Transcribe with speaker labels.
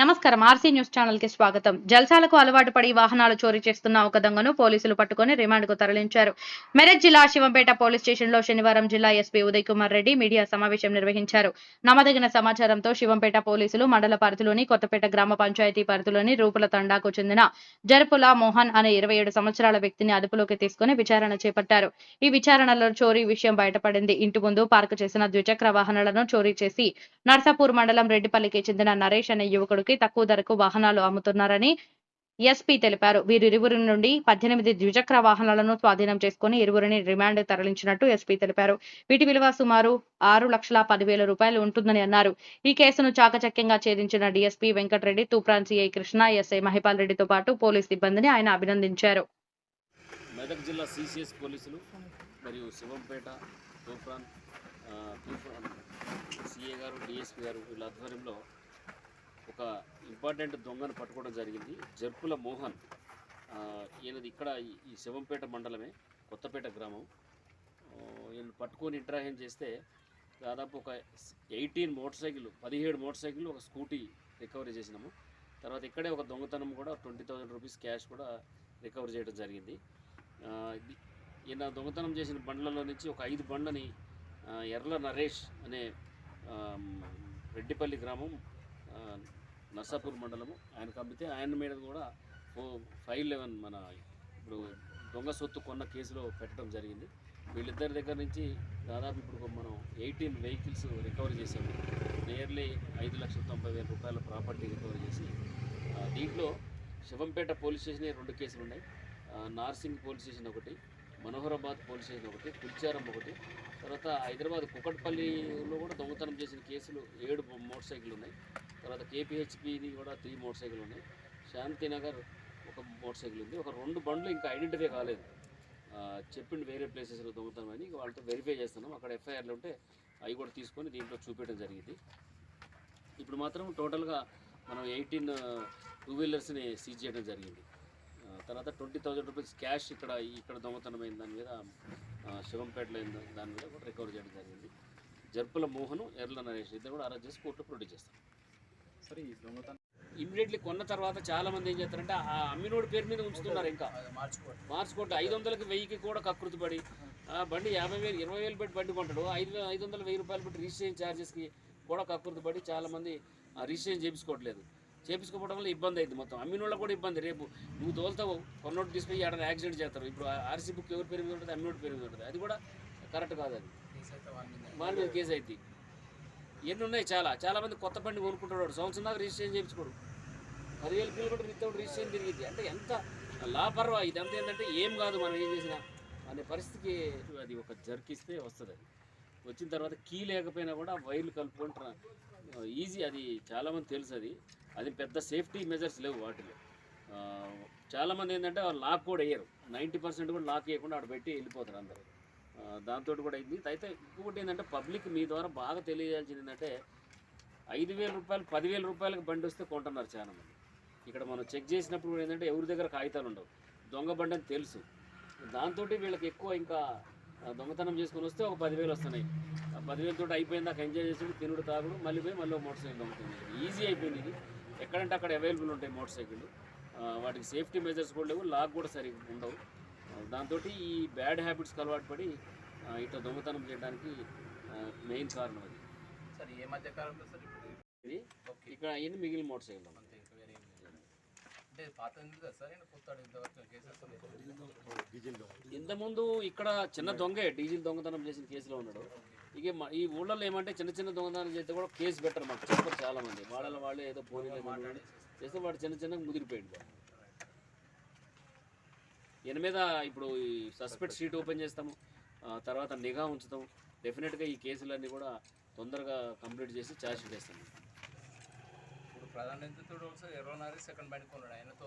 Speaker 1: నమస్కారం. RC news ఛానల్కి స్వాగతం. జల్సాలకు అలవాటు పడి వాహనాలు చోరీ చేస్తున్న ఒక దొంగను పోలీసులు పట్టుకొని రిమాండ్కు తరలించారు. మెదక్ జిల్లా శివంపేట పోలీస్ స్టేషన్లో శనివారం జిల్లా ఎస్పీ ఉదయ్ కుమార్ రెడ్డి మీడియా సమావేశం నిర్వహించారు. నమ్మదగిన సమాచారంతో శివంపేట పోలీసులు మండల పరిధిలోని కొత్తపేట గ్రామ పంచాయతీ పరిధిలోని రూపుల తండాకు చెందిన జరుపుల మోహన్ అనే ఇరవై ఏడు సంవత్సరాల వ్యక్తిని అదుపులోకి తీసుకుని విచారణ చేపట్టారు. ఈ విచారణలో చోరీ విషయం బయటపడింది. ఇంటి ముందు పార్కు చేసిన ద్విచక్ర వాహనాలను చోరీ చేసి నర్సాపూర్ మండలం రెడ్డిపల్లికి చెందిన నరేష్ అనే యువకుడు రైతులకి తక్కువ ధరకు వాహనాలు అమ్ముతున్నారని ఎస్పీ తెలిపారు. వీరిరువురి నుండి పద్దెనిమిది ద్విచక్ర వాహనాలను స్వాధీనం చేసుకుని ఇరువురిని రిమాండ్ తరలించినట్టు ఎస్పీ తెలిపారు. వీటి విలువ సుమారు ఆరు లక్షల పదివేల రూపాయలు ఉంటుందని అన్నారు. ఈ కేసును చాకచక్యంగా ఛేదించిన DSP Venkata Reddy Toopran CI Krishna SI Mahipal రెడ్డితో పాటు పోలీస్ సిబ్బందిని ఆయన అభినందించారు.
Speaker 2: మెదక్ జిల్లా సిసిఎస్ పోలీసులు మరియు శివంపేట తూఫాన్ తూఫాన్ సిఏ గారు డిఎస్పీ గారు వీళ్ళ ఆధ్వర్యంలో ఒక ఇంపార్టెంట్ దొంగను పట్టుకోవడం జరిగింది. జర్పుల మోహన్ ఈయనది ఇక్కడ ఈ- శివంపేట మండలమే కొత్తపేట గ్రామం. ఈయన పట్టుకొని ఇంటరాక్షన్ చేస్తే దాదాపు ఒక ఎయిటీన్ మోటార్ సైకిల్ పదిహేడు మోటార్ సైకిల్ ఒక స్కూటీ రికవరీ చేసినాము. తర్వాత ఇక్కడే ఒక దొంగతనం కూడా ట్వంటీ థౌజండ్ రూపీస్ క్యాష్ కూడా రికవర్ చేయడం జరిగింది. ఈయన దొంగతనం చేసిన బండ్లలో నుంచి ఒక ఐదు బండ్లని ఎర్ల నరేష్ అనే రెడ్డిపల్లి గ్రామం నర్సాపూర్ మండలము. ఆయనకు అమ్మితే ఆయన మీద కూడా ఓ ఫైవ్ లెవెన్ మన ఇప్పుడు దొంగ సొత్తు కొన్న కేసులో పెట్టడం జరిగింది. వీళ్ళిద్దరి దగ్గర నుంచి దాదాపు ఇప్పుడు మనం ఎయిటీన్ వెహికల్స్ రికవర్ చేసాము నియర్లీ ఐదు లక్షల తొంభై వేల రూపాయల ప్రాపర్టీ రికవర్ చేసి దీంట్లో శివంపేట పోలీస్ స్టేషన్ రెండు కేసులు ఉన్నాయి. నార్సింగ్ పోలీస్ స్టేషన్ ఒకటి మనోహరాబాద్ పోలీస్ స్టేషన్ ఒకటి కుల్చారం ఒకటి తర్వాత హైదరాబాద్ కుకట్పల్లిలో కూడా దొంగతనం చేసిన కేసులు ఏడు మోటార్ సైకిల్ ఉన్నాయి. తర్వాత కేపీహెచ్పిది కూడా త్రీ మోటార్ సైకిల్ ఉన్నాయి. శాంతినగర్ ఒక మోటార్ సైకిల్ ఉంది. ఒక రెండు బండ్లు ఇంకా ఐడెంటిఫై కాలేదు. ఆ, చెప్పిండు వేరే ప్లేసెస్లో దొంగతనం అని. వాళ్ళతో వెరిఫై చేస్తున్నాం. అక్కడ ఎఫ్ఐఆర్లు ఉంటే అవి కూడా తీసుకొని దీంట్లో చూపించడం జరిగింది. ఇప్పుడు మాత్రం టోటల్గా మనం ఎయిటీన్ టూ వీలర్స్ని సీజ్ చేయడం జరిగింది. తర్వాత ట్వంటీ థౌజండ్ రూపీస్ క్యాష్ ఇక్కడ ఇక్కడ దొంగతనమైన దాని మీద శివంపేటలో దాని మీద కూడా రికవర్ చేయడం జరిగింది. జర్పుల మోహను ఎర్ల నరేష్ ఇద్దరు కూడా అరెస్ట్ చేసి కోర్టు ప్రొడ్యూస్ చేస్తాం
Speaker 3: సరే ఈ దొంగతనం
Speaker 2: ఇమ్మీడియట్లీ కొన్న తర్వాత చాలా మంది ఏం చేస్తారంటే ఆ అమ్మినోడి పేరు మీద ఉంచుతున్నారు ఇంకా.
Speaker 3: మార్చుకోండి.
Speaker 2: మార్చుకుంటే ఐదు వందలకి వెయ్యికి కూడా కకృతి పడి ఆ బండి యాభై వేలు ఇరవై వేలు పెట్టి బండి కొంటాడు. ఐదు ఐదు వందల వెయ్యి రూపాయలు పెట్టి రిజిస్ట్రేషన్ ఛార్జెస్కి కూడా కకృతి పడి చాలా మంది ఆ రిజిస్ట్రేషన్ చేయించుకోవట్లేదు చేయించుకోవడం వల్ల ఇబ్బంది అయింది మొత్తం. అమ్మిన వాళ్ళకి కూడా ఇబ్బంది. రేపు నువ్వు తోలుతావు కొన్నోటి తీసుకుపోయి ఏడైనా యాక్సిడెంట్ చేస్తారు. ఇప్పుడు ఆర్సీ బుక్ ఎవరి పేరు మీద ఉంటుంది? అమ్మినోటి పేరు మీద ఉంటుంది. అది కూడా కరెక్ట్ కాదు అది. వారి మీద. కేసు అయితే ఎన్ని ఉన్నాయి? చాలా. చాలామంది కొత్త బండి కొనుక్కుంటున్నాడు సంవత్సరం దాకా రిజిస్ట్రేషన్ చేయించుకోడు. పదివేలు కిలోమీటర్ వితౌట్ రిజిస్ట్రేషన్ తిరిగింది. అంటే ఎంత లాపర్వా ఇదంతా ఏంటంటే ఏం కాదు మనం ఏం చేసినా. అనే పరిస్థితికి అది ఒక జర్కిస్తే వస్తుంది అది. వచ్చిన తర్వాత కీ లేకపోయినా కూడా వైర్లు కలుపుకొని ఈజీ అది. చాలామంది తెలుసు అది. అది పెద్ద సేఫ్టీ మెజర్స్ లేవు వాటిలో. చాలామంది ఏంటంటే లాక్ కూడా వేయరు. నైంటీ పర్సెంట్ కూడా లాక్ వేయకుండా అక్కడ పెట్టి వెళ్ళిపోతారు అందరూ. దాంతో కూడా అయింది. అయితే ఇంకొకటి ఏంటంటే పబ్లిక్ మీ ద్వారా బాగా తెలియజేయాల్సింది ఏంటంటే ఐదు వేల రూపాయలు పదివేల రూపాయలకు బండి వస్తే కొంటున్నారు చాలా మంది ఇక్కడ మనం చెక్ చేసినప్పుడు కూడా ఏంటంటే ఎవరి దగ్గర కాగితాలు ఉండవు. దొంగ బండి అని తెలుసు. దాంతో వీళ్ళకి ఎక్కువ ఇంకా దొంగతనం చేసుకొని వస్తే ఒక పదివేలు వస్తున్నాయి. ఆ పదివేలతో అయిపోయింది దాకా ఎంజాయ్ చేసి తినుడు తాగుడు మళ్ళీ పోయి మళ్ళీ మోటార్ సైకిల్ దొంగతుంది ఈజీ అయిపోయింది ఇది. ఎక్కడంటే అక్కడ అవైలబుల్ ఉంటాయి మోటార్ సైకిల్ వాటికి సేఫ్టీ మెజర్స్ కూడా లేవు లాక్ కూడా సరిగ్గా ఉండవు. దాంతో ఈ బ్యాడ్ హ్యాబిట్స్కి అలవాటు పడి ఇట్లా దొంగతనం చేయడానికి మెయిన్ కారణం అది.
Speaker 3: సరే ఏ మధ్య కాలంలో సార్ ఇప్పుడు?
Speaker 2: ఇది ఇక్కడ అయ్యింది మిగిలిన మోటార్ సైకిల్
Speaker 3: అంతే ఇంకా వేరే ఏం లేదు. అంటే పాత ఉంది కదా సార్ నేను కొత్త ఇంతవరకు కేసెస్
Speaker 2: ఇంతకుముందు ఇక్కడ చిన్న దొంగే డీజిల్ దొంగతనం చేసిన కేసులో ఉన్నాడు. ఇక ఈ ఊళ్ళలో ఏమంటే చిన్న చిన్న దొంగతనం చేస్తే కూడా కేసు బెటర్ మాకు. చెప్పరు చాలా మంది వాళ్ళ వాళ్ళే ఏదో పోనీ చేస్తే వాడు చిన్న చిన్నగా ముదిరిపోయింది వాడు. ఈయన మీద ఇప్పుడు ఈ సస్పెక్ట్ షీట్ ఓపెన్ చేస్తాము. తర్వాత నిఘా ఉంచుతాం. డెఫినెట్గా ఈ కేసులన్నీ కూడా తొందరగా కంప్లీట్ చేసి ఛార్జ్ షీట్
Speaker 3: ఇప్పుడు ప్రధాన నిందితుడు ఒకసారి ఇరవై నాలుగు సెకండ్ బండి కొన్నాడు. ఆయనతో